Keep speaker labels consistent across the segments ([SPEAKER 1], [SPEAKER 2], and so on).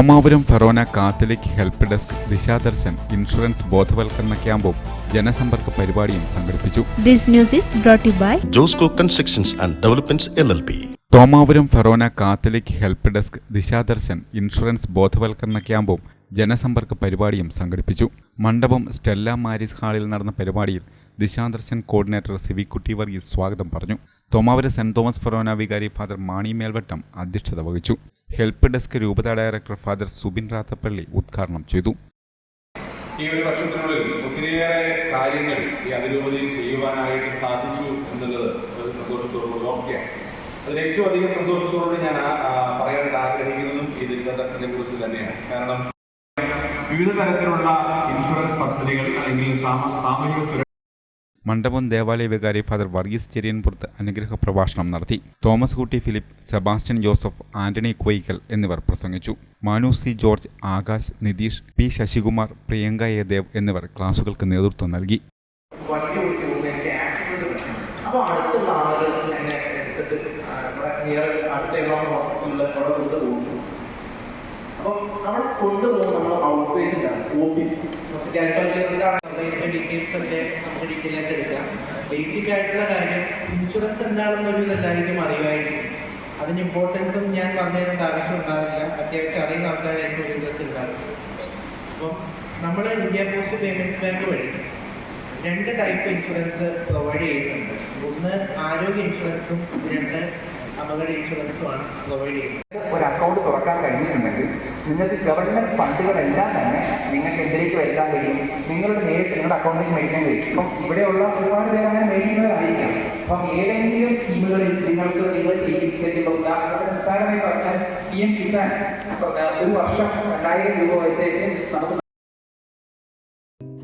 [SPEAKER 1] Thomapuram forane Catholic help desk Dishadarshan insurance ബോധവൽക്കരണ ക്യാമ്പും ജനസമ്പർക്ക പരിപാടിയും സംഘടിപ്പിച്ചു.
[SPEAKER 2] Josco constructions and developments L L P
[SPEAKER 1] Thomapuram forane Catholic help desk Dishadarshan insurance ബോധവൽക്കരണ ക്യാമ്പും ജനസമ്പർക്ക പരിപാടിയും സംഘടിപ്പിച്ചു. മണ്ഡപം സ്റ്റെല്ല മാരിസ് ഹാളിൽ നടന്ന പരിപാടിയിൽ ദിശാദർശൻ കോർഡിനേറ്റർ സിവി കുട്ടി വർഗീസ് സ്വാഗതം പറഞ്ഞു. തോമാപുരം സെന്റ് തോമസ് ഫെറോന വികാരി ഫാദർ മാണി മേൽവട്ടം അധ്യക്ഷത വഹിച്ചു. ഹെൽപ്പ് ഡെസ്ക് രൂപത ഡയറക്ടർ ഫാദർ സുബിൻ റാത്തപ്പള്ളി ഉദ്ഘാടനം ചെയ്തു.
[SPEAKER 3] ഈ ഒരു വർഷത്തിനുള്ളിൽ ഒത്തിരിയേറെ കാര്യങ്ങൾ ഈ അതിരൂപതയിൽ ചെയ്യുവാനായിട്ട് സാധിച്ചു എന്നുള്ളത് ഒരു സന്തോഷത്തോടുകൂടി ഓർക്കുകയാണ്. അതിൽ ഏറ്റവും അധികം സന്തോഷത്തോടുകൂടി ഞാൻ പറയാനായിട്ട് ആഗ്രഹിക്കുന്നതും ഈ ദിശാദർശനെ കുറിച്ച് തന്നെയാണ്. കാരണം വിവിധ തരത്തിലുള്ള ഇൻഷുറൻസ് പദ്ധതികൾ അല്ലെങ്കിൽ സാമ- സാമൂഹിക
[SPEAKER 1] മണ്ഡപം ദേവാലയ വികാരി ഫാദർ വർഗീസ് ചെറിയൻപുറത്ത് അനുഗ്രഹ പ്രഭാഷണം നടത്തി. Thomas Kutty Philip Sebastian Joseph Antony Koikkal എന്നിവർ പ്രസംഗിച്ചു. Manu C George Akash Nitish P Sasikumar Priyanka A Dev എന്നിവർ ക്ലാസുകൾക്ക് നേതൃത്വം നൽകി.
[SPEAKER 4] അപ്പോൾ അടുത്തുള്ള ആളുകൾ എന്നെ എടുത്തിട്ട് നിയർ അടുത്ത എറണാകുളം ഹോസ്പിറ്റലിൽ അവിടെ കൊണ്ടുപോകുന്നു അപ്പോൾ നമ്മൾ നമ്മൾ ഔട്ട് പേഷ്യന്റ് ആണ് ഒ പി ഡീറ്റെയിൽസ് ഒക്കെ നമുക്ക് ഡീറ്റെയിൽ ആയിട്ട് എടുക്കാം ബേസിക് ആയിട്ടുള്ള കാര്യം ഇൻഷുറൻസ് എന്താണെന്നൊരു ഇതെല്ലാവർക്കും അറിയുമായിരിക്കും. അതിന് ഇമ്പോർട്ടൻസും ഞാൻ പറഞ്ഞതിനൊന്നും ആവശ്യം ഉണ്ടാവില്ല. അത്യാവശ്യം അറിയുന്ന ആൾക്കാരായിരിക്കും ഒരു ഇൻട്രസ്റ്റ് ഉണ്ടാവില്ല അപ്പം നമ്മൾ ഇന്ത്യ പോസ്റ്റ് പേയ്മെന്റ് ബാങ്ക് വഴി രണ്ട് ടൈപ്പ് ഇൻഷുറൻസ് പ്രൊവൈഡ് ചെയ്യുന്നുണ്ട്. ഒന്ന് ആരോഗ്യ ഇൻഷുറൻസും രണ്ട് അപകട ഇൻഷുറൻസും ആണ് പ്രൊവൈഡ് ചെയ്യുന്നത്.
[SPEAKER 5] ഒരു അക്കൗണ്ട് തുറക്കാൻ കഴിഞ്ഞിട്ടുണ്ടെങ്കിൽ നിങ്ങൾക്ക് ഗവൺമെന്റ് ഫണ്ടുകളെല്ലാം തന്നെ നിങ്ങൾക്ക് എന്തിലേക്ക് വരുത്താൻ കഴിയും. നിങ്ങളുടെ നേരിട്ട് നിങ്ങളുടെ അക്കൗണ്ടിലേക്ക് മേടിക്കാൻ കഴിയും. ഇപ്പം ഇവിടെയുള്ള ഒരുപാട് പേര് അങ്ങനെ മേടിക്കുന്നവരായിരിക്കാം അപ്പം ഏതെങ്കിലും സ്കീമുകളിൽ നിങ്ങൾക്ക് നിങ്ങൾ ചികിത്സിക്കുമ്പോൾ ഉദാഹരണത്തിന് നിസ്സാരമായി പറഞ്ഞാൽ പി എം കിസാൻ ഒരു വർഷം രണ്ടായിരം രൂപ നമുക്ക്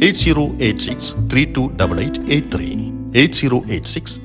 [SPEAKER 2] 8086 328883, 8086